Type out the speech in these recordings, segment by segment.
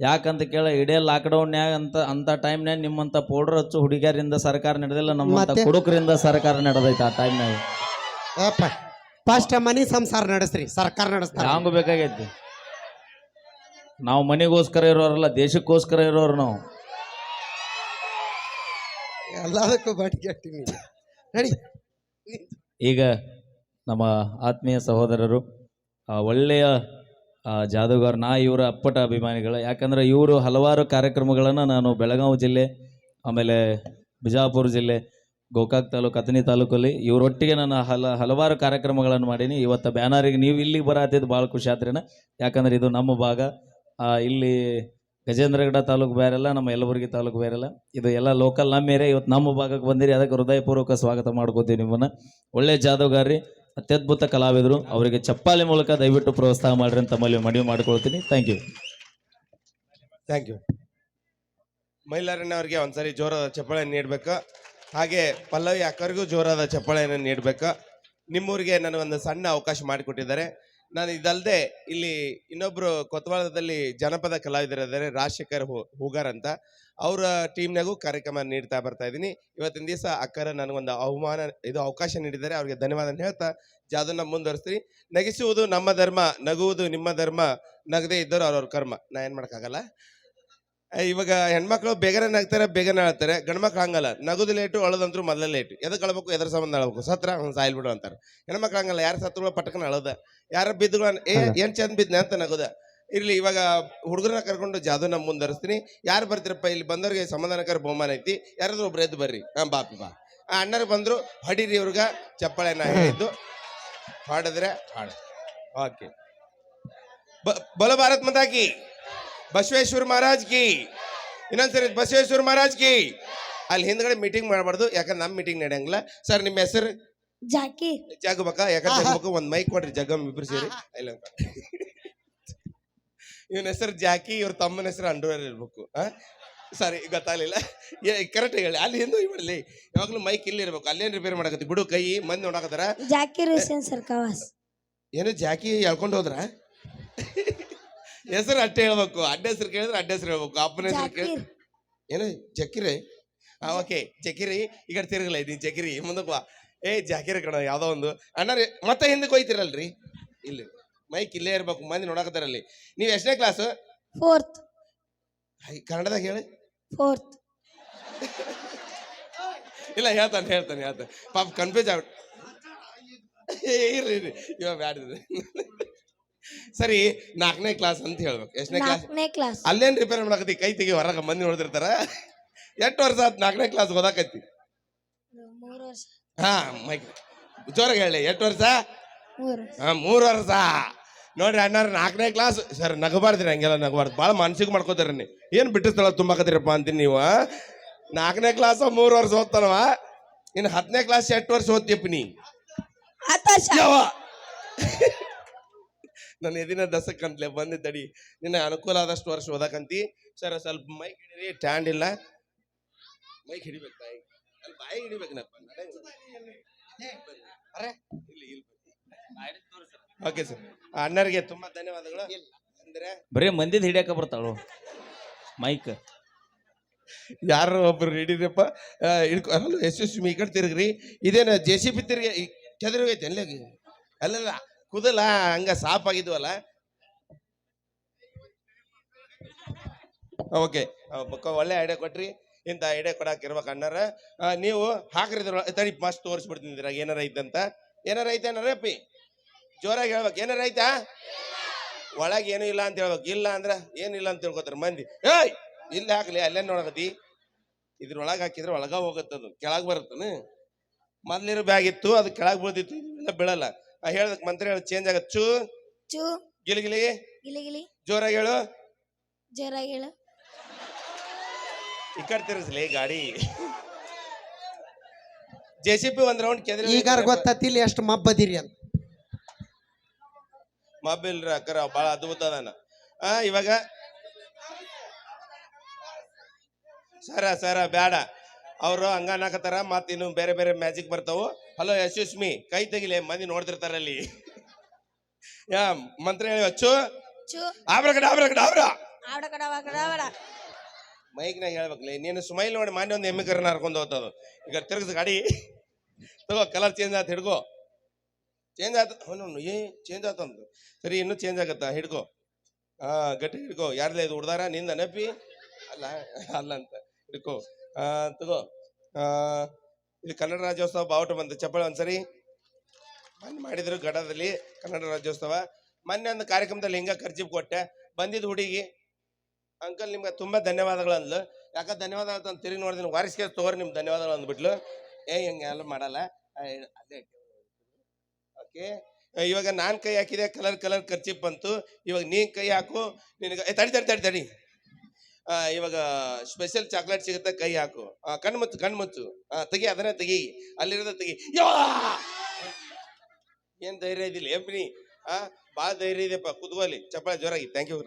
ಯಾಕಂತ ಕೇಳ ಇಡೇ ಲಾಕ್ಡೌನ್ಯಾಗ ಅಂತ ಅಂತ ಟೈಮ್ನ್ಯಾಗ ನಿಮ್ಮಂತ ಪೌಡರ್ ಹಚ್ಚು ಹುಡುಗಿಯರಿಂದ ಸರ್ಕಾರ ನಡೆದಿಲ್ಲ ನಮ್ಮಂತ ಮತ್ತೆ? ಕುಡುಕರಿಂದ ಸರ್ಕಾರ ನಡೆದೈತೆ ಆ ಟೈಮ್ನ್ಯಾಗ ಅಪ್ಪ ಫಸ್ಟ್ ಮನಿ ಸಂಸಾರ ನಡೆಸ್ರಿ ಸರ್ಕಾರ ನಡೆಸ್ತಾರ. ಹಂಗ ಬೇಕಾಗೈತಿ? ನಾವು ಮನೆಗೋಸ್ಕರ ಇರೋರಲ್ಲ ದೇಶಕ್ಕೋಸ್ಕರ ಇರೋರು ನಾವು. ಎಲ್ಲದಕ್ಕೂ ಬಾಡಿಗೆ ಹಾಕ್ತೀನಿ ನಡಿ. ಈಗ ನಮ್ಮ ಆತ್ಮೀಯ ಸಹೋದರರು ಆ, ಒಳ್ಳೆಯ ಆ, ಜಾದೂಗಾರ್ ನಾ ಇವರ ಅಪ್ಪಟ ಅಭಿಮಾನಿಗಳು ಯಾಕಂದ್ರೆ ಇವರು ಹಲವಾರು ಕಾರ್ಯಕ್ರಮಗಳನ್ನು ನಾನು ಬೆಳಗಾವಿ ಜಿಲ್ಲೆ ಆಮೇಲೆ ಬಿಜಾಪುರ ಜಿಲ್ಲೆ ಗೋಕಾಕ್ ತಾಲೂಕು ಅಥಣಿ ತಾಲೂಕಲ್ಲಿ ಇವರೊಟ್ಟಿಗೆ ನಾನು ಹಲ ಹಲವಾರು ಕಾರ್ಯಕ್ರಮಗಳನ್ನು ಮಾಡೀನಿ. ಇವತ್ತು ಬ್ಯಾನರಿಗೆ ನೀವು ಇಲ್ಲಿಗೆ ಬರತ್ತಿದ್ದು ಭಾಳ ಖುಷಿ ಆತ್ರಿನ. ಯಾಕಂದ್ರೆ ಇದು ನಮ್ಮ ಭಾಗ. ಇಲ್ಲಿ ಗಜೇಂದ್ರಗಡ ತಾಲೂಕು ಬೇರೆಲ್ಲ ನಮ್ಮ ಯಲಬುರ್ಗಿ ತಾಲೂಕು ಬೇರೆಲ್ಲ. ಇದು ಎಲ್ಲ ಲೋಕಲ್ ನಮ್ಮ ಏರಿಯಾ ಇವತ್ತು ನಮ್ಮ ಭಾಗಕ್ಕೆ ಬಂದಿರಿ. ಅದಕ್ಕೆ ಹೃದಯಪೂರ್ವಕ ಸ್ವಾಗತ ಮಾಡ್ಕೋತೀವಿ ನಿಮ್ಮನ್ನ. ಒಳ್ಳೆ ಜಾದೂಗಾರ್ರಿ. ಅತ್ಯದ್ಭುತ ಕಲಾವಿದರು, ಅವರಿಗೆ ಚಪ್ಪಾಳೆ ಮೂಲಕ ದಯವಿಟ್ಟು ಪ್ರೋತ್ಸಾಹ ಮಾಡ್ರಿ ಅಂತ ಮಲ್ಲಿ, ಮನವಿ ಮಾಡ್ಕೊಳ್ತೀನಿ. ಥ್ಯಾಂಕ್ ಯು ಥ್ಯಾಂಕ್ ಯು ಮೈಲಾರಣ್ಣವ್ರಿಗೆ ಒಂದ್ಸರಿ ಜೋರಾದ ಚಪ್ಪಾಳೆ ನೀಡಬೇಕು. ಹಾಗೆ ಪಲ್ಲವಿ ಅಕ್ಕರಿಗೂ ಜೋರಾದ ಚಪ್ಪಾಳೆಯನ್ನು ನೀಡಬೇಕು. ನಿಮ್ಮೂರಿಗೆ ನನಗೊಂದು ಸಣ್ಣ ಅವಕಾಶ ಮಾಡಿಕೊಟ್ಟಿದ್ದಾರೆ. ನಾನು ಇದಲ್ಲದೆ ಇಲ್ಲಿ ಇನ್ನೊಬ್ರು ಕೊತ್ವಾಳದಲ್ಲಿ ಜನಪದ ಕಲಾವಿದರಿದ್ದಾರೆ ರಾಜಶೇಖರ್ ಹೂಗಾರ್ ಅಂತ. ಅವರ ಟೀಮ್ನಾಗೂ ಕಾರ್ಯಕ್ರಮ ನೀಡ್ತಾ ಬರ್ತಾ ಇದ್ದೀನಿ. ಇವತ್ತಿನ ದಿವಸ ಅಕ್ಕರ ನನಗೊಂದು ಅವಮಾನ, ಇದು ಅವಕಾಶ ನೀಡಿದ್ದಾರೆ. ಅವ್ರಿಗೆ ಧನ್ಯವಾದ ಹೇಳ್ತಾ ಜಾದನ್ನ ಮುಂದುವರಿಸ್ತೀನಿ. ನಗಿಸುವುದು ನಮ್ಮ ಧರ್ಮ, ನಗುವುದು ನಿಮ್ಮ ಧರ್ಮ, ನಗದೇ ಇದ್ದರು ಅವ್ರವ್ರ ಕರ್ಮ. ನಾ ಏನು ಮಾಡೋಕ್ಕಾಗಲ್ಲ. ಇವಾಗ ಹೆಣ್ಮಕ್ಳು ಬೇಗನೆ ನಗ್ತಾರೆ ಬೇಗನೆ ಅಳ್ತಾರೆ. ಗಂಡ್ಮಕ್ಳು ಹಂಗಲ್ಲ. ನಗುದು ಲೇಟು ಅಳೋದಂತ್ರು ಮೊದಲೇ ಲೇಟು. ಎದಕ್ಕೆ ಅಳ್ಬೇಕು ಎದ್ರ ಸಂಬಂಧ ಅಳ್ಬೇಕು? ಸತ್ರ ಹಂಗೆ ಸಾಯ್ಲ್ ಬಿಡು ಅಂತಾರೆ. ಹೆಣ್ಮಕ್ಳು ಹಂಗಲ್ಲ ಯಾರು ಸತ್ರುಗಳು ಪಟಕನ ಅಳೋದ? ಯಾರ ಬಿದ್ದುಗಳು ಏ ಏನ್ ಚಂದ ಬಿದ್ನೆ ಅಂತ ನಗುದ? ಇರ್ಲಿ ಇವಾಗ ಹುಡುಗರನ್ನ ಕರ್ಕೊಂಡು ಜಾದು ನಮ್ಮ ಮುಂದರಿಸ್ತೀನಿ ಯಾರು ಬರ್ತೀರಪ್ಪ ಇಲ್ಲಿ ಬಂದವ್ರಿಗೆ ಸಮಾಧಾನಕರ ಬಹುಮಾನ ಐತಿ. ಯಾರಾದ್ರೂ ಒಬ್ರು ಎದ್ದು ಬರ್ರಿ. ಹಾ ಬಾಪಿ ಬಾ. ಆ ಅಣ್ಣರು ಬಂದರು ಹೊಡೀರಿ ಇವ್ರಿಗೆ ಚಪ್ಪಾಳೆನ ಹೇಳಿದ್ದು ಹಾಡಿದ್ರೆ ಹಾಡು. ಓಕೆ. ಬಲ ಭಾರತ್ ಮಾತಾ ಕಿ ಬಸವೇಶ್ವರ ಮಹಾರಾಜ್ ಕಿ. ಇನ್ನೊಂದ್ಸರಿ ಬಸವೇಶ್ವರ ಮಹಾರಾಜ್ ಕಿ. ಅಲ್ಲಿ ಹಿಂದ್ಗಡೆ ಮೀಟಿಂಗ್ ಮಾಡಬಾರ್ದು ಯಾಕಂದ್ರೆ ನಮ್ಮ ಮೀಟಿಂಗ್ ನಡೆಯಂಗಿಲ್ಲ. ಸರ್ ನಿಮ್ಮ ಹೆಸರು? ಜಾಕಿ. ಜಾಗಬೇಕ ಯಾಕಂದ್ರೆ ಜಗ್ಬೇಕು ಒಂದ್ ಮೈಕ್ ಕೊಡ್ರಿ ಜಗಮ್ ಇಬ್ರು ಸೇರಿ. ಇಲ್ಲ ಇವನ ಹೆಸರು ಜಾಕಿ ಇವ್ರ ತಮ್ಮನ ಹೆಸರು ಅಂಡರ್ವೇರ್ ಇರ್ಬೇಕು. ಸಾರಿ ಗೊತ್ತಾಗ್ಲಿಲ್ಲ. ಕರೆಕ್ಟ್ ಹೇಳಿ. ಅಲ್ಲಿ ಹಿಂದೆ ಮಾಡಲಿ. ಯಾವಾಗ್ಲೂ ಮೈಕ್ ಇಲ್ಲಿ ಇರ್ಬೇಕು. ಅಲ್ಲೇನು ರಿಪೇರ್ ಮಾಡಕತ್ತಿ? ಬಿಡು ಕೈ ಮಂದಿ ನೋಡಕತ್ತಾರ. ಜಾಕಿರ್ ಹುಸೇನ್ ಸರ್ಕಾವಾಸ್ ಏನು ಜಾಕಿ ಹೇಳ್ಕೊಂಡು ಹೋದ್ರ? ಹೆಸರು ಅಷ್ಟೇ ಹೇಳ್ಬೇಕು ಅಡ್ಡ ಹೆಸರು ಕೇಳಿದ್ರೆ ಅಡ್ಡ ಹೆಸರು ಹೇಳ್ಬೇಕು ಅಪ್ಪನ ಹೆಸರು ಕೇಳಿ ಏನು ಜಕಿರಿ? ಹಾ ಓಕೆ ಜಕಿರಿ. ಈ ಕಡೆ ತಿರುಗಲ್ಲ ನೀನ್ ಜಕಿರಿ. ಮುಂದಕ್ಕೆ ಬಾ. ಏ ಜಾಕಿರಿ ಕಣ ಯಾವುದೋ ಒಂದು. ಅಣ್ಣಾರಿ ಮತ್ತೆ ಹಿಂದಕ್ಕೆ ಹೋಯ್ತಿರಲ್ರಿ? ಇಲ್ಲಿ. ಮೈಕ್ ಇಲ್ಲೇ ಇರ್ಬೇಕು ಮಂದಿ ನೋಡಕತ್ತಾರಲ್ಲಿ. ನೀವು ಎಷ್ಟನೇ ಕ್ಲಾಸ್ ಫೋರ್ತ್ ಕನ್ನಡದಾಗ ಹೇಳಿ. ಫೋರ್ತ್ ಇಲ್ಲ ಹೇಳ್ತಾನೆ ಹೇಳ್ತಾನೆ ಹೇಳ್ತಾನೆ. ಪಾಪ ಕನ್ಫ್ಯೂಸ್ ಆಗ್ಬಿಟ್ಟು ಇರ್ರಿ ಇವಾಗ ಬ್ಯಾಡ್ರಿ. ಸರಿ ನಾಲ್ಕನೇ ಕ್ಲಾಸ್ ಅಂತ ಹೇಳ್ಬೇಕು. ಎಷ್ಟನೇ ಕ್ಲಾಸ್ ನಾಲ್ಕನೇ ಕ್ಲಾಸ್ ಅಲ್ಲೇನ್ ರಿಪೇರ್ ಮಾಡಕತ್ತಿ ಕೈ ತೆಗಿ ಹೊರಗ ಮಂದಿ ನೋಡ್ತಿರ್ತಾರ? ಎಷ್ಟು ವರ್ಷ ಆತ್ ನಾಲ್ಕನೇ ಕ್ಲಾಸ್ ಓದಾಕತ್ತಿ? ಮೂರು ವರ್ಷ. ಹಾ ಮೈಕ್ ಜೋರಾಗಿ ಹೇಳಿ ಎಷ್ಟು ವರ್ಷ? ಮೂರು. ಹಾ ಮೂರು ವರ್ಷ. ನೋಡ್ರಿ ಅಣ್ಣಾರ ನಾಲ್ಕನೇ ಕ್ಲಾಸ್ ಸರ್ ನಗಬಾರ್ದ್ರಿ ಹಂಗೆಲ್ಲ ನಗಬಾರ್ದು. ಭಾಳ ಮಾನಸಿಕ ಮಾಡ್ಕೋತಾರ ನೀ ಏನು ಬಿಟ್ಟು ಸ್ಥಳ ತುಂಬಾಕತ್ತೀರಪ್ಪ ಅಂತೀನಿ ನೀವು ನಾಲ್ಕನೇ ಕ್ಲಾಸ್ ಮೂರು ವರ್ಷ ಓದ್ತಾನವ? ಇನ್ನು ಹತ್ತನೇ ಕ್ಲಾಸ್ ಎಷ್ಟು ವರ್ಷ ಓದ್ತೀಯಪ್ಪ ನೀ? ಹತ್ತು ವರ್ಷ. ನನ್ನ ಎದಿನ ದಸಕ್ಕಂತಲೇ ತಡಿ ನಿನ್ನ ಅನುಕೂಲ ಆದಷ್ಟು ವರ್ಷ ಓದಕಂತಿ ಸರ್ ಸ್ವಲ್ಪ ಮೈಕ್ ಹಿಡಿರಿ ಸ್ಟ್ಯಾಂಡ್ ಇಲ್ಲ ಮೈಕ್ ಹಿಡಿಬೇಕು ತಾಯಿ ಅಲ್ಲಿ ಬಾಯಿ ಹಿಡಿಬೇಕನಪ್ಪ ಓಕೆ ಸರ್ ಅಣ್ಣರಿಗೆ ತುಂಬಾ ಧನ್ಯವಾದಗಳು ಅಂದ್ರೆ ಬರೀ ಮಂದಿದ್ ಹಿಡಿಯಕ ಬರ್ತಾಳು ಮೈಕ್ ಯಾರು ಒಬ್ರು ಹಿಡಿದ್ರಪ್ಪ ಹಿಡ್ಕೊ ಅಲ್ಲ ಯಶಸ್ವಿ ಈ ಕಡೆ ತಿರುಗ್ರಿ ಇದೇನು ಜೆ ಸಿ ಪಿ ತಿರುಗಿ ಚದುರಿಗೈತೆ ಅಲ್ಲೇ ಅಲ್ಲಲ್ಲ ಕುದಲ, ಹಂಗ ಸಾಪ್ ಆಗಿದ್ವಲ್ಲ? ಓಕೆ ಒಳ್ಳೆ ಐಡಿಯಾ ಕೊಟ್ರಿ. ಇಂಥ ಐಡಿಯಾ ಕೊಡಕ್ಕೆ ಇರ್ಬೇಕು ಅಣ್ಣಾರ. ನೀವು ಹಾಕ್ರಿದ್ರ ತಡಿ, ಮಸ್ತ್ ತೋರಿಸ್ಬಿಡ್ತೀನಿ ಏನಾರ ಐತಂತ? ಏನಾರ ಐತೆ ಅಣ್ಣರಪ್ಪಿ ಜೋರಾಗಿ ಹೇಳ್ಬೇಕು. ಏನಾರ ಐತಾ? ಒಳಗೆ ಏನೂ ಇಲ್ಲ ಅಂತ ಹೇಳ್ಬೇಕು. ಇಲ್ಲ ಅಂದ್ರೆ ಏನಿಲ್ಲ ಅಂತ ತಿಳ್ಕೊತಾರೆ ಮಂದಿ. ಏಯ್! ಇಲ್ಲಿ ಹಾಕ್ಲಿ ಅಲ್ಲೇ ನೋಡಕತ್ತಿ? ಇದ್ರೊಳಗೆ ಹಾಕಿದ್ರೆ ಒಳಗ ಹೋಗುತ್ತದು. ಕೆಳಗೆ ಬರುತ್ತನು? ಮೊದ್ಲಿರೋ ಬ್ಯಾಗ್ ಇತ್ತು, ಅದು ಕೆಳಗೆ ಬೀಳ್ತಿತ್ತು ಇದೆಲ್ಲ ಬೀಳಲ್ಲ. ಹೇಳ್ದಕ್ ಮಂತ್ರ ಹೇಳಿ ಚೇಂಜ್ ಆಗತ್ತೆ. ಚೂ. ಚೂ. ಗಿಲಿಗಿಲಿ ಗಿಲಿ. ಗಿಲಿ ಜೋರಾಗಿ ಹೇಳು. ಜೋರಾಗಿ ಹೇಳು. ಈ ಕಡೆ ತಿರ್ಗಿಸ್ಲಿ ಗಾಡಿ. ಜೆ ಸಿ ಪಿ ಒಂದ್ ರೌಂಡ್ ಕೆದ್ರಿ. ಈಗ ಗೊತ್ತಿಲ್ಲ ಎಷ್ಟು ಮಬ್ಬದಿರಿ ಅಂತ. ಮೊಬೈಲ್ ಅಕ್ಕರ ಭಾಳ ಅದ್ಭುತ ಅದಾನ. ಆ ಇವಾಗ. ಸರ ಸರ ಬೇಡ ಅವರು ಹಂಗ ಅನ್ನಕತ್ತಾರ ಮತ್ತೆ ಇನ್ನು ಬೇರೆ ಬೇರೆ ಮ್ಯಾಜಿಕ್ ಬರ್ತಾವು. ಹಲೋ ಯಶಸ್ಮಿ ಕೈ ತೆಗಿಲೆ ಮಂದಿ ನೋಡ್ತಿರ್ತಾರೆ ಅಲ್ಲಿ. ಯಾ ಮಂತ್ರ ಹೇಳಿ ಅಚ್ಚು. ಆಬ್ರಗಡ ಆಬ್ರಗಡ ಆಬ್ರ ಕಡ ಕಡ ಬೇಡ ಮೈಕ್ನಾಗ ಹೇಳ್ಬೇಕಲ್ಲ ನೀನು ಸ್ಮೈಲ್ ನೋಡಿ ಮಾನ್ಯ ಒಂದು ಎಮ್ಮೆ ಕರನ ಹರ್ಕೊಂಡು ಹೋಗ್ತದ. ಈಗ ತಿರ್ಗಿಸ್ ಗಾಡಿ. ತಗೋ ಕಲರ್ ಚೇಂಜ್ ಆಯ್ತು ಹಿಡ್ಕೋ. ಚೇಂಜ್ ಆತ ಏ ಚೇಂಜ್ ಆತಂದು ಸರಿ ಇನ್ನೂ ಚೇಂಜ್ ಆಗತ್ತಾ? ಹಿಡ್ಕೋ. ಹಾ ಗಟ್ಟಿ ಹಿಡ್ಕೋ. ಯಾರ್ಲೇ ಇದು ಹುಡ್ದಾರ ನಿಂದ ನೆಪಿ ಅಲ್ಲ ಅಲ್ಲ ಅಂತ ಹಿಡ್ಕೋ. ತಗೋ. ಆ ಇದು ಕನ್ನಡ ರಾಜ್ಯೋತ್ಸವ ಬಾವುಟ ಬಂತು. ಚಪ್ಪಳ ಒಂದ್ಸರಿ. ಮೊನ್ನೆ ಮಾಡಿದ್ರು ಗಡದಲ್ಲಿ ಕನ್ನಡ ರಾಜ್ಯೋತ್ಸವ. ಮೊನ್ನೆ ಒಂದು ಕಾರ್ಯಕ್ರಮದಲ್ಲಿ ಹಿಂಗ ಖರ್ಚಿಪ್ ಕೊಟ್ಟೆ. ಬಂದಿದ್ದು ಹುಡುಗಿ, ಅಂಕಲ್ ನಿಮ್ಗೆ ತುಂಬಾ ಧನ್ಯವಾದಗಳು ಅಂದ್ಲು. ಯಾಕ ಧನ್ಯವಾದ ಅಂತ ತಿರುಗಿ ನೋಡಿದ್ರೆ. ವಾರಿಸ್ಕೆ ತಗೋರಿ ನಿಮ್ಗೆ ಧನ್ಯವಾದಗಳು ಅಂದ್ಬಿಟ್ಲು. ಏ, ಹಿಂಗೆ ಎಲ್ಲ ಮಾಡಲ್ಲ. ಅದೇ ಓಕೆ. ಇವಾಗ ನಾನ್ ಕೈ ಹಾಕಿದೆ. ಕಲರ್ ಕಲರ್ ಖರ್ಚಿಪ್ ಬಂತು. ಇವಾಗ ನೀನ್ ಕೈ ಹಾಕು. ನಿನಗೆ ತಡಿ ತಡಿ ತಡಿ ತಡಿ. ಇವಾಗ ಸ್ಪೆಷಲ್ ಚಾಕ್ಲೇಟ್ ಸಿಗುತ್ತೆ ಕೈ ಹಾಕು. ಆ, ಕಣ್ಣು ಮುಚ್ಚು ಕಣ್ಣು ಮುಚ್ಚು ಆ, ತೆಗಿ ಅದನ್ನೇ ತೆಗಿ. ಅಲ್ಲಿರೋದ ತೆಗಿ! ಏನ್ ಧೈರ್ಯ ಇದಿಲ್ಲ ಎಬ್ನಿ ಆ ಭಾಳ ಧೈರ್ಯ ಇದೆಯಪ್ಪ ಕುತ್ಕೋಲಿ ಚಪ್ಪಾಳೆ ಜೋರಾಗಿ. ಥ್ಯಾಂಕ್ ಯು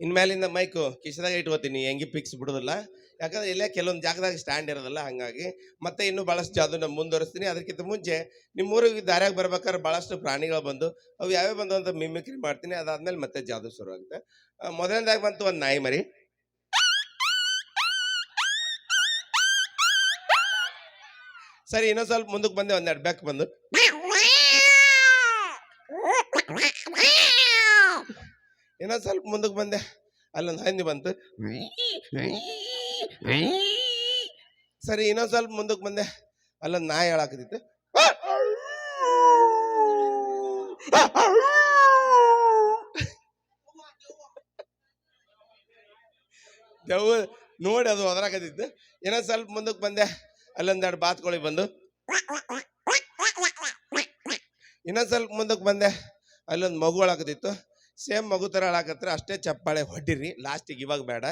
ಇನ್ಮೇಲಿಂದ ಮೈಕು ಕಿಶದಾಗ ಇಟ್ಕೋತೀನಿ. ಹೆಂಗಿ ಪಿಕ್ಸ್ ಬಿಡೋದಿಲ್ಲ. ಯಾಕಂದ್ರೆ ಇಲ್ಲೇ ಕೆಲವೊಂದು ಜಾಗದಾಗ ಸ್ಟ್ಯಾಂಡ್ ಇರೋದಲ್ಲ ಹಂಗಾಗಿ. ಮತ್ತೆ ಇನ್ನೂ ಭಾಳಷ್ಟು ಅದನ್ನ ಮುಂದುವರಿಸ್ತೀನಿ. ಅದಕ್ಕಿಂತ ಮುಂಚೆ ನಿಮ್ಮ ಊರಿಗೆ ದಾರ್ಯಾಗ ಬರ್ಬೇಕಾದ್ರೆ ಭಾಳಷ್ಟು ಪ್ರಾಣಿಗಳು ಬಂದು ಅವು ಯಾವ್ಯಾವ ಬಂದು ಅಂತ ಮಿಮಿಕ್ರಿ ಮಾಡ್ತೀನಿ. ಅದಾದ್ಮೇಲೆ ಮತ್ತೆ ಜಾದು ಶುರು ಆಗುತ್ತೆ ಆ, ಮೊದಲನೇದಾಗಿ ಬಂತು ಒಂದು ನಾಯಿ ಮರಿ. ಸರಿ ಇನ್ನೊಂದು ಸ್ವಲ್ಪ ಮುಂದಕ್ಕೆ ಬಂದೆ ಒಂದೆರಡು ಬೆಕ್ ಬಂದು. ಇನ್ನೊಂದು ಸ್ವಲ್ಪ ಮುಂದಕ್ಕೆ ಬಂದೆ. ಅಲ್ಲೊಂದು ಹಂದಿ ಬಂತು. ಸರಿ, ಇನ್ನೊಂದು ಸ್ವಲ್ಪ ಮುಂದಕ್ಕೆ ಬಂದೆ. ಅಲ್ಲ, ನಾಯಿ ಹೇಳಾಕತ್ತಿತ್ತು ದೆವ್ ನೋಡಿ ಅದು ಒದರಾಕತ್ತಿತ್ತು. ಏನೋ ಸ್ವಲ್ಪ ಮುಂದಕ್ಕೆ ಬಂದೆ. ಅಲ್ಲೊಂದೆರಡು ಬಾತ್ಕೊಳಿ ಬಂದು. ಇನ್ನೊಂದು ಸ್ವಲ್ಪ ಮುಂದಕ್ಕೆ ಬಂದೆ. ಅಲ್ಲೊಂದು ಮಗು ಅಳಾಕತ್ತಿತ್ತು ಸೇಮ್ ಮಗು ಥರ ಹೇಳಾಕತ್ರ ಅಷ್ಟೇ ಚಪ್ಪಾಳೆ ಹೊಡ್ಡಿರಿ ಲಾಸ್ಟಿಗೆ ಇವಾಗ ಬೇಡ.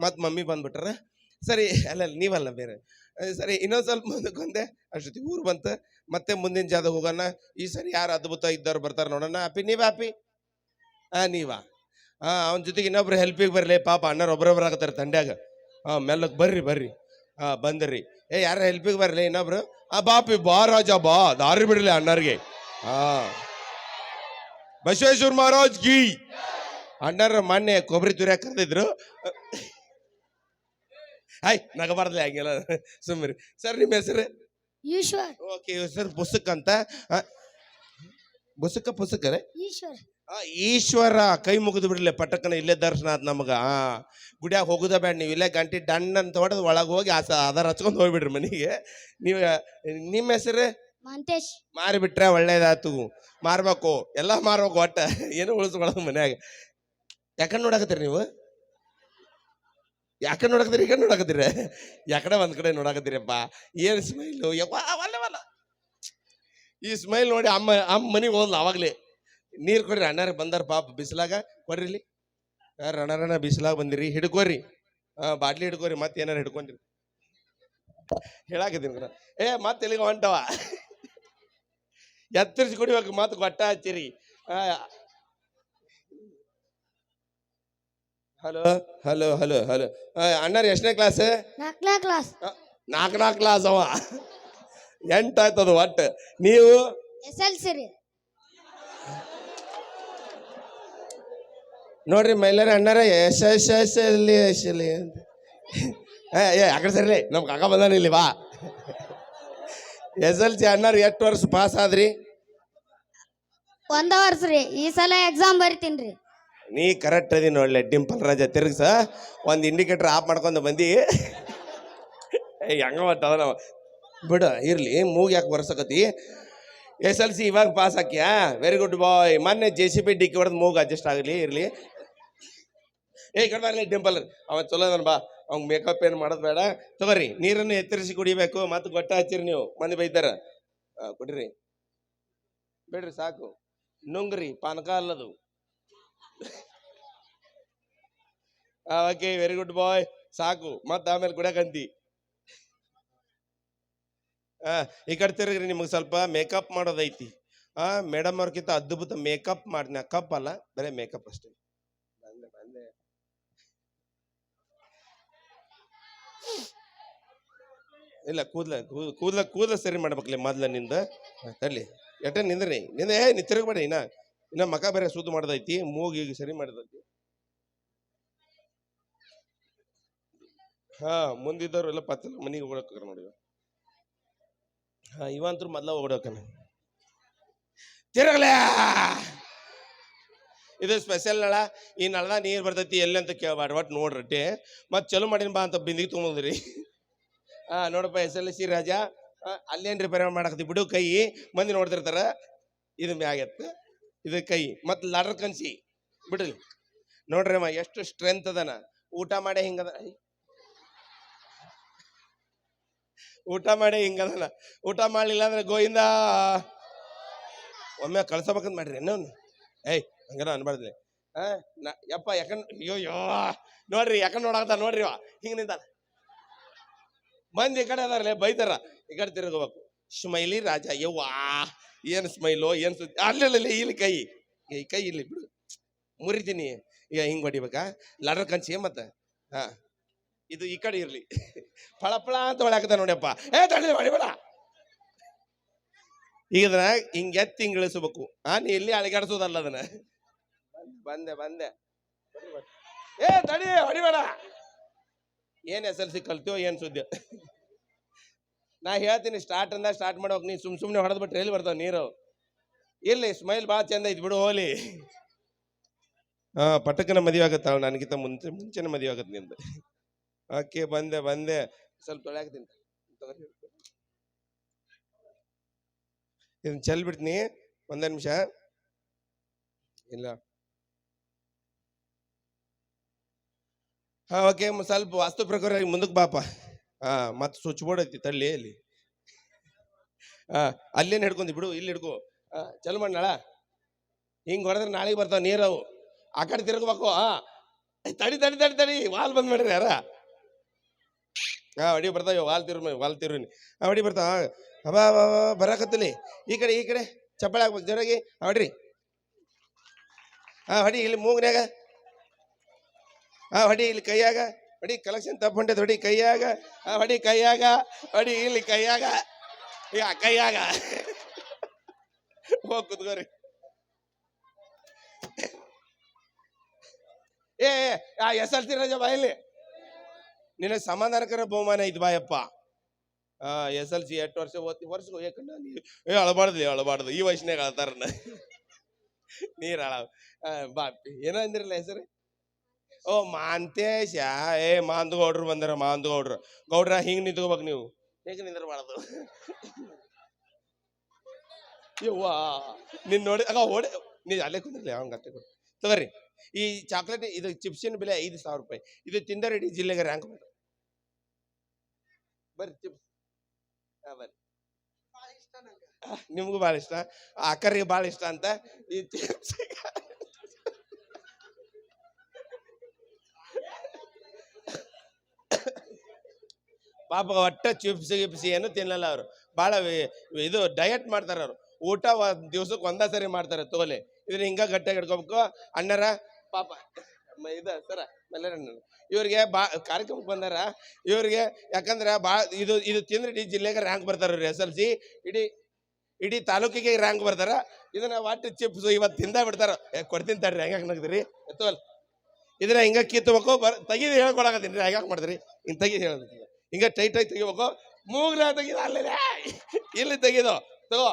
ಮತ್ ಮಮ್ಮಿ ಬಂದ್ಬಿಟ್ರ. ಸರಿ ಅಲ್ಲ ನೀವಲ್ಲ ಬೇರೆ. ಸರಿ, ಇನ್ನೊಂದು ಸ್ವಲ್ಪ ಮುಂದಕ್ಕೆ ಬಂದೆ. ಅಷ್ಟೊತ್ತಿ ಊರು ಬಂತು. ಮತ್ತೆ ಮುಂದಿನ ಜಾದ ಹೋಗೋಣ. ಈ ಸರಿ ಯಾರು ಅದ್ಭುತ ಇದ್ದವ್ರು ಬರ್ತಾರೆ ನೋಡೋಣ. ಅಪ್ಪಿ ನೀವು ಅಪ್ಪಿ ಹಾಂ ನೀವಾ. ಹಾಂ ಅವನ ಜೊತೆಗೆ ಇನ್ನೊಬ್ರು ಹೆಲ್ಪಿಗೆ ಬರಲಿ. ಪಾಪ ಅಣ್ಣರು ಒಬ್ಬರೊಬ್ರು ಆಗತ್ತಾರೆ ತಂಡ್ಯಾಗ. ಹಾಂ ಮೆಲ್ಲಕ್ಕೆ ಬರ್ರಿ ಬರ್ರಿ. ಹಾಂ ಬಂದ್ರಿ. ಏ, ಯಾರ ಹೆಲ್ಪಿಗೆ ಬರಲಿ ಇನ್ನೊಬ್ರು? ಆ, ಬಾಪಿ, ಬಾ ರಾಜ, ಬಾ. ದಾರಿ ಬಿಡಲಿ ಅಣ್ಣರಿಗೆ. ಹಾ ಬಸವೇಶ್ವರ ಮಹಾರಾಜ್ ಗಿ ಅಣ್ಣರ ಮೊನ್ನೆ ಕೊಬ್ಬರಿ ತುರಿಯಾಕ ಕರೆದಿದ್ರು. ಹಾಯ್ ನಗಬಾರ್ದಲ್ಲ ಹಂಗೆಲ್ಲ. ಸುಮ್ಮನೆ ಸರ್ ನಿಮ್ಮ ಹೆಸರು? ಈಶ್ವರ್. ಓಕೆ ಸರ್ ಪುಸ್ತಕ ಅಂತ. ಪುಸ್ತಕ ಪುಸ್ತಕ ಈಶ್ವರ್. ಈಶ್ವರ ಕೈ ಮುಗಿದು ಬಿಡ್ಲಿ ಪಟಕನ ಇಲ್ಲೇ ದರ್ಶನ ಆತ್ ನಮಗ. ಆ ಗುಡಿಯಾಗ ಹೋಗುದ ಬೇಡ ನೀವು ಇಲ್ಲೇ ಗಂಟೆ ಡಣ್ಣ ಅಂತ ಹೊಡೆದು ಒಳಗೆ ಹೋಗಿ ಆಸ ಅದರ ಹಚ್ಕೊಂಡು ಹೋಗ್ಬಿಡ್ರಿ ಮನೆಗೆ. ನೀವು ನಿಮ್ಮ ಹೆಸರು? ಮಂತೇಶ್. ಮಾರಿಬಿಟ್ರೆ ಒಳ್ಳೇದಾತು ಮಾರ್ಬೇಕು. ಎಲ್ಲ ಮಾರ್ಬೇಕು ಒಟ್ಟ. ಏನು ಉಳಿಸ್ಕೊಳ್ಳೋದು ಮನ್ಯಾಗ. ಯಾಕಂಡ್ ನೋಡಾಕತ್ತೀರಿ ನೀವು? ಯಾಕಂಡ್ ನೋಡಾಕತ್ತೀರಿ? ಈಗ ನೋಡಾಕತ್ತೀರಿ? ಯಾಕಡೆ ಒಂದ್ ಕಡೆ ನೋಡಾಕತ್ತೀರಪ್ಪ? ಏನ್ ಸ್ಮೈಲು? ವಲ್ಲ. ಈ ಸ್ಮೈಲ್ ನೋಡಿ ಅಮ್ಮ ಅಮ್ಮ ಮನೆಗೆ ಹೋದ್ಲ ಅವಾಗ್ಲೇ. ನೀರ್ ಕೊಡ್ರಿ ಅಣ್ಣಾರ ಬಂದಾರ ಪಾಪ ಬಿಸಿಲಾಗ. ಕೊಡ್ರಿ ರಣ ಬಿಸಿಲಾಗ ಬಂದಿರಿ? ಹಿಡ್ಕೋರಿ. ಹಾ, ಬಾಟ್ಲಿ ಹಿಡ್ಕೋರಿ. ಮತ್ತೆ ಏನಾರ ಹಿಡ್ಕೊಂಡ್ರಿ. ಹೇಳಾಕಿದ್ದೀನಿ. ಏ, ಮತ್ತೆ ಎಲ್ಲಿಗೆ ಹೊಂಟವ? ಎತ್ತರಿಸಿ ಕುಡಿಬೇಕು ಮತ್ತೆ ಗೊಟ್ಟ ಹಚ್ಚಿರಿ. Hello hello hello hello. ಅಣ್ಣಾರ ಎಷ್ಟನೇ ಕ್ಲಾಸ್ ನಾಲ್ಕನೇ ಕ್ಲಾಸ್ ನಾಲ್ಕು ನಾಲ್ಕು ಕ್ಲಾಸ್ ಅವ. ಎಂಟಾಯ್ತದ ಒಟ್ಟು. ನೀವು? ಎಸ್ ಎಲ್ ಸಿ ರೀ. ನೋಡ್ರಿ ಮೈಲಾರ ಅಣ್ಣಾರ ಎಸ್ ಎಸ್ ಎಸ್ ಎಲ್ಲಿ ಎಸ್ ಎಲ್ಲಿ ಏ ಆ ಕಡೆ ಸರಿ ನಮ್ಮ ಕಾಕ ಬಂದಾನ ಇಲ್ಲಿ ಬಾ. ಎಸ್ ಎಲ್ ಸಿ ಅಣ್ಣರು ಎಷ್ಟು ವರ್ಷ ಪಾಸ್ ಆದ್ರಿ? ಒಂದ ವರ್ಷ ರೀ. ಈ ಸಲ ಎಕ್ಸಾಮ್ ಬರಿತೀನಿ ರೀ. ನೀ ಕರೆಕ್ಟ್ ಅದೀನಿ ನೋಡ್ಲೆ ಡಿಂಪಲ್ ರಾಜ, ತಿರುಗ್ಸ ಒಂದು ಇಂಡಿಕೇಟರ್ ಆಫ್ ಮಾಡ್ಕೊಂಡು ಬಂದಿ. ಹೆಂಗ ಮಟ್ಟ ನಾವು ಬಿಡು, ಇರ್ಲಿ, ಮೂಗ್ ಯಾಕೆ ಬರ್ಸಕತಿ ಎಸ್ ಎಲ್ ಸಿ ಇವಾಗ ಪಾಸ್ ಹಾಕಿಯ? ವೆರಿ ಗುಡ್ ಬಾಯ್ ಮೊನ್ನೆ ಜೆ ಸಿ ಬಿ ಡಿಕ್ಕಿ ಹೊಡೆದು ಮೂಗ್ ಅಡ್ಜಸ್ಟ್ ಆಗಲಿ, ಇರ್ಲಿ. ಏ ಕಡ್ಬಾರ್ಲಿ ಡಿಂಪಲ್. ಅವ ಚಲೋ ಅದನ್ ಬಾ. ಅವ್ನ್ ಮೇಕಪ್ ಏನು ಮಾಡೋದು ಬೇಡ. ತಗೋರಿ, ನೀರನ್ನು ಎತ್ತರಿಸಿ ಕುಡಿಬೇಕು. ಮತ್ತೆ ಗೊಟ್ಟ ಹಚ್ಚಿರಿ ನೀವು ಮಂದಿ ಬೈತಾರ ಕುಡಿರಿ. ಬಿಡ್ರಿ, ಸಾಕು. ನುಂಗ್ರಿ ಪಾನಕ ಅಲ್ಲದು. ಓಕೆ ವೆರಿ ಗುಡ್ ಬಾಯ್ ಸಾಕು. ಮತ್ತೆ ಆಮೇಲೆ ಕುಡಿಯಕಂತಿ ಈ ಕಡೆ ತಿರುಗ್ರಿ ನಿಮಗೆ ಸ್ವಲ್ಪ ಮೇಕಪ್ ಮಾಡೋದೈತಿ. ಆ ಮೇಡಮ್ ಅವ್ರಕ್ಕಿಂತ ಅದ್ಭುತ ಮೇಕಪ್ ಮಾಡಿ ಕಪ್ ಅಲ್ಲ ಬರೀ ಮೇಕಪ್ ಅಷ್ಟೇ. ಇಲ್ಲ ಕೂದ್ಲ ಕೂದಲ ಕೂದ್ಲ ಸರಿ ಮಾಡ್ಬೇಕಲ್ಲ ಮೊದ್ಲ ನಿಂದ. ಹಾ, ತಡ್ಲಿ ಎಟ ನಿಂದ್ರಿ ನಿಂದ ಏ ನೀ ಇನ್ನ. ಇನ್ನ ಮಕ ಬೇರೆ ಸುದ್ದ ಮಾಡ್ದೈತಿ ಮೂಗ್ ಈಗ ಸರಿ ಮಾಡಿದೈತಿ. ಹಾ, ಮುಂದಿದ್ದವ್ರು ಎಲ್ಲ ಪತ್ತ ಮನೆಗೆ ಓಡೋಕ್ಕಾರ ನೋಡಿ. ಹಾ, ಇವಂತ್ರು ಮೊದ್ಲ ಓಡೋಕನ ತಿರುಗಲೇ! ಇದು ಸ್ಪೆಷಲ್ ನಳ. ಈ ನಳದ ನೀರು ಬರ್ತೈತಿ, ಎಲ್ಲಿ ಅಂತ ಕೇಳ್ಬಾರ್ದು ಒಟ್ಟು ನೋಡ್ರಟ್ಟಿ ಮತ್ತೆ ಚಲೋ ಮಾಡಿನ ಬಾ ಅಂತ ಬಿಂದಿಗೆ ತೊಗೊಂಡ್ರಿ ಹಾ, ನೋಡಪ್ಪ, ಎಸ್ ಎಲ್ ಸಿ ರಾಜ. ಅಲ್ಲೇನ್ ರಿಪೇರಿ ಮಾಡಕತ್ತಿ? ಬಿಡು ಕೈ. ಮಂದಿ ನೋಡ್ತಿರ್ತಾರ, ಇದು ಮ್ಯಾಗೆತ್ತ ಇದು ಕೈ. ಮತ್ತು ಲಾಡರ್ ಕನ್ಸಿ. ಬಿಡ್ರಿ. ನೋಡ್ರಿ ಅಮ್ಮ, ಎಷ್ಟು ಸ್ಟ್ರೆಂತ್ ಅದನ. ಊಟ ಮಾಡೇ ಹಿಂಗದ. ಊಟ ಮಾಡೇ ಹಿಂಗದನ. ಊಟ ಮಾಡಲಿಲ್ಲ ಅಂದ್ರೆ ಗೋಯಿಂದ ಒಮ್ಮೆ ಕಳ್ಸಬೇಕಂತ ಮಾಡ್ರಿ ಇನ್ನೊಂದು. ಏಯ್ ಹಂಗಾರ ಅನ್ಬಾರ್ದ್ರಿ. ಹಾಂ ಯಪ್ಪ, ಯಾಕಂದ್ ಅಯ್ಯೋ ನೋಡ್ರಿ, ಯಾಕಂದ್ ನೋಡಾಕತ್ತ ನೋಡ್ರಿ ವಾ ಹಿಂಗ ನಿಂತ ಮಂದಿ ಈ ಕಡೆ ಅದಾರಲ್ಲೇ, ಬೈತಾರ. ಈ ಕಡೆ ತಿರುಗಬೇಕು. ಸ್ಮೈಲಿ ರಾಜ, ಯವ್ವಾ, ಏನು ಸ್ಮೈಲು, ಏನು ಸುದ್ದಿ ಅಲ್ಲಲ್ಲ ಇಲ್ಲಿ ಕೈ. ಈ ಕೈ ಇಲ್ಲಿ ಬಿಡು. ಮುರಿತೀನಿ. ಈಗ ಹಿಂಗೆ ಹೊಡಿಬೇಕಾ? ಲಡರ್ ಕಂಚಿ ಮತ್ತೆ? ಹಾ. ಇದು ಈ ಕಡೆ ಇರ್ಲಿ. ಫಳ ಫಳ ಅಂತ ಹೊಡ್ಯಾಕತ್ತ ನೋಡಿಯಪ್ಪ. ಏ ತಡಿ ಹೊಡಿಬೇಡ ಈಗ ಅದನ್ನ ಹಿಂಗೆ ಎತ್ತಿ ಹಿಂಗ್ ಇಳಿಸ್ಬೇಕು. ಆ, ನೀ ಇಲ್ಲಿ ಅಳಗಾಡಿಸೋದಲ್ಲ ಅದನ್ನ. ಬಂದೆ ಬಂದೆ ಏ, ತಡಿ ಹೊಡಿಬೇಡ ಏನ್ ಎಸ್ ಎಲ್ ಸಿ ಕಲ್ತೀವೋ ಏನ್ ಸುದ್ದಿ? ನಾ ಹೇಳ್ತೀನಿ ಸ್ಟಾರ್ಟ್ ಅಂದ ಸ್ಟಾರ್ಟ್ ಮಾಡೋಕ್ ನೀನು ಸುಮ್ ಸುಮ್ಮನೆ ಹೊಡೆದ್ಬಿಟ್ರೆ ಎಲ್ಲಿ ಬರ್ತಾವ ನೀರು? ಇಲ್ಲಿ ಸ್ಮೈಲ್ ಭಾಳ ಚಂದ ಐತಿ ಬಿಡು ಹೋಲಿ ಹಾಂ, ಪಟಕನ ಮದುವೆ ಆಗತ್ತಾವ ನನಗಿಂತ ಮುಂಚೆ, ಮುಂಚೆನೆ ಮದುವೆ ಆಗತ್ತೆ ನಿಂದು. ಓಕೆ, ಬಂದೆ ಬಂದೆ. ಸ್ವಲ್ಪ ತೊಳ್ಯಾಕತ್ತೀನಿ. ಇದನ್ನ ಚೆಲ್ ಬಿಡ್ತೀನಿ, ಒಂದೇ ನಿಮಿಷ. ಇಲ್ಲ. ಹಾಂ, ಓಕೆ, ಸ್ವಲ್ಪ ವಾಸ್ತು ಪ್ರಕಾರ ಮುಂದಕ್ಕೆ ಬಾಪ. ಹಾ ಮತ್ತೆ ಸ್ವಿಚ್ ಬೋರ್ಡ್ ಐತಿ ತಳ್ಳಿ ಅಲ್ಲಿ. ಹಾ ಅಲ್ಲೇನು ಹಿಡ್ಕೊಂಡಿ ಬಿಡು ಇಲ್ಲಿ ಹಿಡ್ಕೊ. ಚಲ್ ಮಾಡಾಳ ಹಿಂಗೆ ಹೊಡೆದ್ರೆ ನಾಳೆಗೆ ಬರ್ತಾವ ನೀರವು ಆ ಕಡೆ ತಿರ್ಗಬೇಕು ಹಾ ತಡಿ ತಡಿ ತಡಿ ತಡಿ ವಾಲ್ ಬಂದ್ ಮಾಡ್ರಿ ಯಾರ? ಹಾ ಹೊಡಿ ಬರ್ತಾವ ವಾಲ್ ತಿರು ವಾಲ್ ತಿರುನಿ ಆ ಅಡಿ ಬರ್ತಾವ ಅಬಾ ಅಬಾ, ಅಬಾ, ಬರಾಕತ್ತಲಿ ಈ ಕಡೆ ಈ ಕಡೆ ಚಪ್ಪಳೆ ಹಾಕ್ಬೇಕು ಜೋರಾಗಿ. ಹೊಡ್ರಿ. ಹಾ ಹೊಡಿ ಇಲ್ಲಿ ಮೂಗ್ನ್ಯಾಗ. ಹಾ ಹೊಡಿ ಇಲ್ಲಿ ಕೈಯಾಗ. ಹೊಡಿ ಕಲೆಕ್ಷನ್ ತಪ್ಪ ದೊಡಿ ಹೊಡಿ, ಕೈಯಾಗ ಹೊಡಿ ಕೈಯಾಗ, ಹೊಡಿ ಇಲ್ಲಿ ಕೈಯಾಗ ಈಗ ಕೈಯಾಗ. ಹೋಗಿ ಕುತ್ಕೋರಿ. ಏ ಆ ಎಸ್ ಎಲ್ ಸಿ ಬಾ ಇಲ್ಲಿ. ನಿನ್ನ ಸಮಾಧಾನಕರ ಬಹುಮಾನ ಐತಿ ಬಾಯಪ್ಪ ಆ ಎಸ್ ಎಲ್ ಸಿ ಎಂಟು ವರ್ಷ ಓದ್ತಿ ವರ್ಷ ಯಾಕಂಡ ಏ, ಅಳಬಾರ್ದು ಅಳಬಾರ್ದು. ಈ ವಯಸ್ಸಿನಾಗ ಅಳ್ತಾರ ನೀರು ಅಳ ಬಾ, ಏನೋ ಅಂದಿರಲ್ಲ ಹೆಸರು? ಓ ಮಾಂತೇಶ. ಏ ಮಾಂದ ಗೌಡ್ರು ಬಂದಾರ ಮಾಂದ ಗೌಡ್ರು ಗೌಡ್ರ ಹಿಂಗ್ ನಿಂತ್ಕೋಬೇಕು ನೀವು. ಹೇಗೆ ನಿಂದ್ರಬಾರ್ದು ಯವ್ವಾ ನಿನ್ ನೋಡಿ ಅಗ ಓಡಿ. ನೀ ಅಲ್ಲೇ ಕುಂದಿರ್ಲಿ ಅವ್ನ ಅಷ್ಟೇ ಕೊಡು. ತಗೋರಿ. ಈ ಚಾಕ್ಲೇಟ್ ಇದು ಚಿಪ್ಸಿನ ಬೆಲೆ ಐದು ಸಾವಿರ ರೂಪಾಯಿ. ಇದು ತಿಂದರೆ ಇಡೀ ಜಿಲ್ಲೆಗೆ ರ್ಯಾಂಕ್ ಬರ್ರಿ ಬರ್ರಿ ಚಿಪ್ಸ್. ಹಾ ಬರ್ರಿ. ನಿಮ್ಗೂ ಭಾಳ ಇಷ್ಟ? ಆಕರ್ಗೆ ಭಾಳ ಇಷ್ಟ ಅಂತ ಈ ಚಿಪ್ಸ್ ಪಾಪ ಒಟ್ಟ ಚಿಪ್ಸ್ ಗಿಪ್ಸ್ ಏನು ತಿನ್ನಲ್ಲ ಅವರು. ಭಾಳ ಇದು ಡಯಟ್ ಮಾಡ್ತಾರೆ ಅವರು. ಊಟ ದಿವ್ಸಕ್ಕೆ ಒಂದ ಸರಿ ಮಾಡ್ತಾರೆ ತೋಲೆ. ಇದನ್ನ ಹಿಂಗ ಗಟ್ಟಿಯಾಗಿ ಹಿಡ್ಕೋಬೇಕು, ಅಣ್ಣರ ಪಾಪ. ಇದ ಸರ ಮಲ್ಲರಣ್ಣ ಇವ್ರಿಗೆ ಬಾ, ಕಾರ್ಯಕ್ರಮಕ್ಕೆ ಬಂದಾರ. ಇವ್ರಿಗೆ ಯಾಕಂದ್ರೆ ಬಾ, ಇದು ಇದು ತಿಂದ್ರೆ ಇಡೀ ಜಿಲ್ಲೆಗೆ ರ್ಯಾಂಕ್ ಬರ್ತಾರ ಎಸ್ ಎಲ್ ಸಿ ಇಡೀ ಇಡೀ ತಾಲೂಕಿಗೆ ರ್ಯಾಂಕ್ ಬರ್ತಾರ. ಇದನ್ನ ವಾಟ್ ಚಿಪ್ಸ್ ಇವತ್ತು ತಿಂದ ಬಿಡ್ತಾರ. ಕೊಡ್ತೀನಿ ತಡ್ರಿ ಹೆಂಗಾಕ್ ನಗ್ದಿರಿ. ಎತ್ತೋಲ್ ಇದನ್ನ ಹಿಂಗ ಕಿತ್ತಬೇಕು ಬರ್, ತೆಗಿದು ಹೇಳ್ಕೊಡಕತ್ತೀನಿ ರೀ ಹೆಂಗಾಕ್ ಮಾಡಿದ್ರಿ ಹಿಂಗ್ ತೆಗಿದು ಹೇಳೋದು ಹಿಂಗ ಟೈಟಾಗಿ ತೆಗಿಬೇಕು. ಮೂಗ್ರ ತೆಗಿದ, ಅಲ್ಲೇ ಇಲ್ಲಿ ತೆಗಿದು. ತಗೋ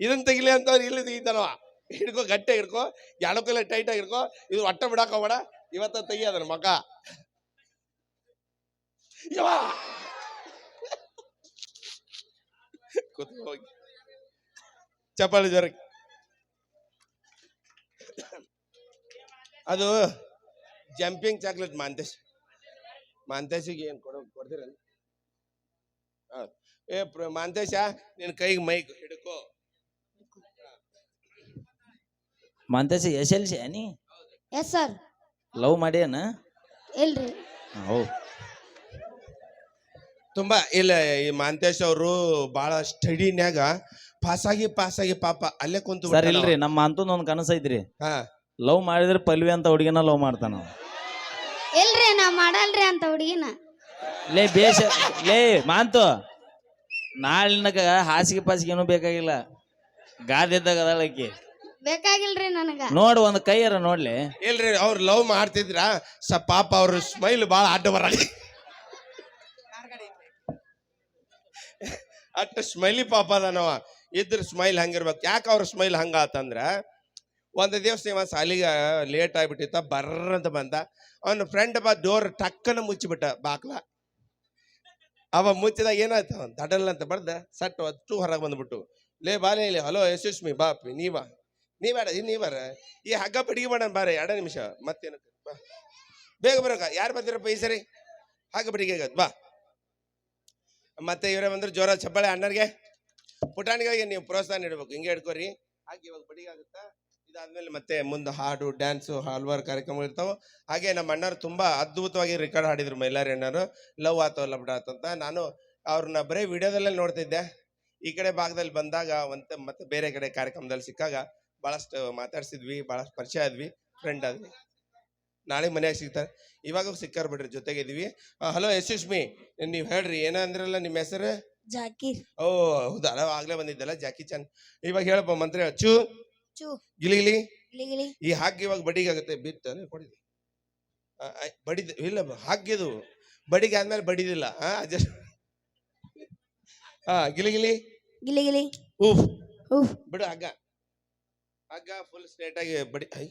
ಇದನ್ನ ತೆಗಿಲಿ ಅಂತ ಇಲ್ಲಿ ತೆಗಿತಾನವ. ಹಿಡ್ಕೋ, ಗಟ್ಟಿ ಹಿಡ್ಕೋ ಎಡಕಲ್ಲ ಟೈಟ್ ಆಗಿ ಹಿಡ್ಕೋ, ಇದು ಹೊಟ್ಟೆ ಬಿಡಾಕ ಹೋಗಬೇಡ. ಇವತ್ತ ತೆಗಿ ಮಗ! ಕೂತ್ಕೋ ಹೋಗಿ. ಚಪ್ಪಾಳಿ ಜ್ವರ. ಅದು ಜಂಪಿಂಗ್ ಚಾಕ್ಲೇಟ್ ಮಾಂತೇಶ್. ಮಾಂತೇಶಿಗೆ ಏನು ಕೊಡೋ ಕೊಡ್ತೀರ ಏ ಪ್ರ- ಮಾಂತೇಶ ನಿನ್ನ ಕೈಗೆ ಮೈಕ್ ಹಿಡ್ಕೋ. ಮಾಂತೇಶ ಎಸ್ ಎಲ್ ಸಿ ನೀ? Yes sir. ಲವ್ ಮಾಡ್ಯಾನ? ಇಲ್ರಿ. ಹೌ. ತುಂಬಾ ಇಲ್ಲ ಈ ಮಾಂತೇಶ್ ಅವರು ಬಹಳ ಸ್ಟಡಿನ್ಯಾಗ ಪಾಸಾಗಿ ಪಾಸಾಗಿ ಪಾಪ ಅಲ್ಲೇ ಕುಂತು ಸರ್ ಇಲ್ರಿ ನಮ್ಮ ಅಂತೂ ಒಂದು ಕನಸು ಐತ್ರಿ. ಹಾ. ಲವ್ ಮಾಡಿದ್ರೆ ಪಲ್ವಿ ಅಂತ ಹುಡುಗಿನ ಲವ್ ಮಾಡ್ತಾನ. ಇಲ್ರಿ ನಾ ಮಾಡಲ್ರಿ ಅಂತ ಹುಡುಗಿನ. ಲೇ ಬೇಷ ಲೇ ಮಾಂತು. ನಾಳಿನಕ ಹಾಸಿಗೆ ಪಾಸಿಗೆ ಏನೂ ಬೇಕಾಗಿಲ್ಲ. ಗಾದೆ ಇದ್ದಾಗ ಅದಕ್ಕೆ ಬೇಕಾಗಿಲ್ರಿ ನನಗ. ನೋಡು ಒಂದು ಕೈಯರ ನೋಡ್ಲಿ. ಇಲ್ರಿ ಅವ್ರು ಲವ್ ಮಾಡ್ತಿದ್ರ ಸ ಪಾಪ ಅವ್ರ ಸ್ಮೈಲ್ ಭಾಳ ಅಡ್ಡ ಬರಲಿ ಅಟ್ಟ ಸ್ಮೈಲಿ ಪಾಪ ಅದಾನವ. ಇದ್ರ ಸ್ಮೈಲ್ ಹಂಗಿರ್ಬೇಕು. ಯಾಕೆ ಅವ್ರ ಸ್ಮೈಲ್ ಹಂಗ ಆತಂದ್ರ ಒಂದು ದಿವಸ ಇವ ಸಾಲಿಗೆ ಲೇಟ್ ಆಗ್ಬಿಟ್ಟಿತ್ತ ಬರ್ರಂತ ಬಂದ. ಅವನ ಫ್ರೆಂಡ್ ಬಾ ಡೋರ್ ಟಕ್ಕನ ಮುಚ್ಚಿಬಿಟ್ಟ ಬಾಕ್ಲ ಅವ ಮುಚ್ಚಿದಾಗ ಏನಾಯ್ತು? ದಡಲ್ ಅಂತ ಬರ್ದ, ಸಟ್ ಅಷ್ಟು ಹೊರಗೆ ಬಂದ್ಬಿಟ್ಟು, ಲೇ ಬಾಲೆ ಇಲ್ಲಿ, ಹಲೋ ಯಶಸ್ವಿ ಬಾಪಿ ನೀವ? ನೀ ಬೇಡ ಇನ್ನು ನೀ ಬರ ಈ ಹಗ್ಗ ಬಡಿಗೆ ಮಾಡೋಣ ಬಾರೆ, ಎರಡು ನಿಮಿಷ, ಮತ್ತೇನು? ಬಾ. ಬೇಗ ಬರೋಕ, ಯಾರು ಬರ್ತೀರಪ್ಪ ಈ ಸರಿ? ಹಗ್ಗ ಆಗತ್ತೆ ಬಾ. ಮತ್ತೆ ಇವರೇ ಬಂದ್ರೆ ಜ್ವರ ಚಪ್ಪಾಳೆ ಅಣ್ಣರಿಗೆ ಪುಟಾಣಿಗಾಗಿ ನೀವು ಪ್ರೋತ್ಸಾಹ ನೀಡಬೇಕು, ಹಿಂಗೆ ಹಿಡ್ಕೋರಿ. ಹಾಗೆ ಇವಾಗ ಬಡಿಗೆ ಆಗುತ್ತಾ? ಇದಾದ್ಮೇಲೆ ಮತ್ತೆ ಮುಂದೆ ಹಾಡು ಡ್ಯಾನ್ಸು ಹಲವಾರು ಕಾರ್ಯಕ್ರಮಗಳು ಇರ್ತಾವೆ. ಹಾಗೆ ನಮ್ಮ ಅಣ್ಣರು ತುಂಬಾ ಅದ್ಭುತವಾಗಿ ರೆಕಾರ್ಡ್ ಹಾಡಿದ್ರು ಮೈಲಾರಿ ಅಣ್ಣರು ಲವ್ ಆತೋ ಲಬ್ಡ ಆತಂತ ನಾನು ಅವ್ರನ್ನ ಬರೀ ವಿಡಿಯೋದಲ್ಲೇ ನೋಡ್ತಿದ್ದೆ. ಈ ಕಡೆ ಭಾಗದಲ್ಲಿ ಬಂದಾಗ ಮತ್ತೆ ಮತ್ತೆ ಬೇರೆ ಕಡೆ ಕಾರ್ಯಕ್ರಮದಲ್ಲಿ ಸಿಕ್ಕಾಗ ಭಾಳಷ್ಟು ಮಾತಾಡ್ಸಿದ್ವಿ ಭಾಳಷ್ಟು ಪರಿಚಯ ಆದ್ವಿ ಫ್ರೆಂಡ್ ಆದ್ವಿ. ನಾಳೆ ಮನೆಯಾಗ ಸಿಗ್ತಾರೆ. ಇವಾಗ ಸಿಕ್ಕಾರ ಬಿಡ್ರಿ ಜೊತೆಗಿದ್ವಿ ಹಲೋ ಯಶಸ್ವಿ ನೀವು ಹೇಳ್ರಿ ಏನಂದ್ರಲ್ಲ ಅಂದ್ರಲ್ಲ ನಿಮ್ಮ ಹೆಸರು? ಜಾಕಿ ಓ ಹೌದಾ? ಅಲ್ಲ, ಆಗ್ಲೇ ಬಂದಿದ್ದಲ್ಲ ಜಾಕಿ ಚಾನ್ ಇವಾಗ ಹೇಳಪ್ಪ ಮಂತ್ರಿ ಅಚ್ಚು ಚೂ ಗಿಲಿ ಗಿಲಿ ಈ ಹಾಗೆ ಇವಾಗ ಬಡಿಗೆ ಆಗುತ್ತೆ. ಬಿತ್ತ ಕೊಡಿದೆ. ಬಡಿದ. ಇಲ್ಲ ಹಾಕಿದು ಬಡಿಗೆ ಆದ್ಮೇಲೆ ಬಡಿದಿಲ್ಲ. ಹಾ ಜಸ್ಟ್ ಹಾ ಗಿಲಿ ಗಿಲಿ ಗಿಲಿಗಿಲಿ ಊಫ್. ಉಫ್ ಬಿಡು ಹಗ್ಗ. ಹಗ್ಗ ಫುಲ್ ಸ್ಟ್ರೇಟ್ ಆಗಿ ಬಡಿ ಐ.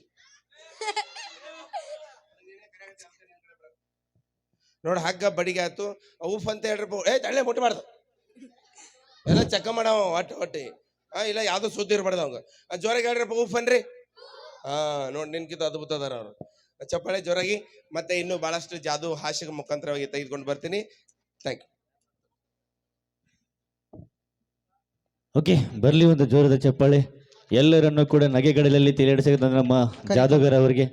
ನೋಡ ಹಗ್ಗ ಬಡಿಗೆ ಆಯ್ತು. ಊಫ್ ಅಂತ ಹೇಳ್ರಿ ಬ- ಏ ತಳ್ಳೆ ಮುಟ್ಟಬಾರ್ದು ಎಲ್ಲ ಚೆಕ್ ಮಾಡವ ಒಟ್ಟು ಒಟ್ಟಿ ಹಾ ಇಲ್ಲ ಯಾವ್ದು ಸುದ್ದಿ ಇರಬಾರ್ದು ಅವಂಗ ಜೋರಾಗಿ ಹೇಳ್ರಪ್ಪ ಊಫ್ ಅನ್ರಿ ಹಾಂ ನೋಡಿ ನಿನ್ಕಿಂತ ಅದ್ಭುತ ಅದಾರ ಅವರು ಚಪ್ಪಾಳೆ ಜೋರಾಗಿ ಮತ್ತೆ ಇನ್ನು ಬಹಳಷ್ಟು ಜಾದು ಹಾಸ್ಯ ಮುಖಾಂತರವಾಗಿ ತೆಗೆದುಕೊಂಡು ಬರ್ತೀನಿ. ಥ್ಯಾಂಕ್ ಯು ಓಕೆ ಬರ್ಲಿ ಒಂದು ಜೋರದ ಚಪ್ಪಾಳೆ. ಎಲ್ಲರನ್ನು ಕೂಡ ನಗೆಗಡಲಲ್ಲಿ ತೇಲಿಡಿಸಿದ ನಮ್ಮ ಜಾದೂಗರ್ ಅವರಿಗೆ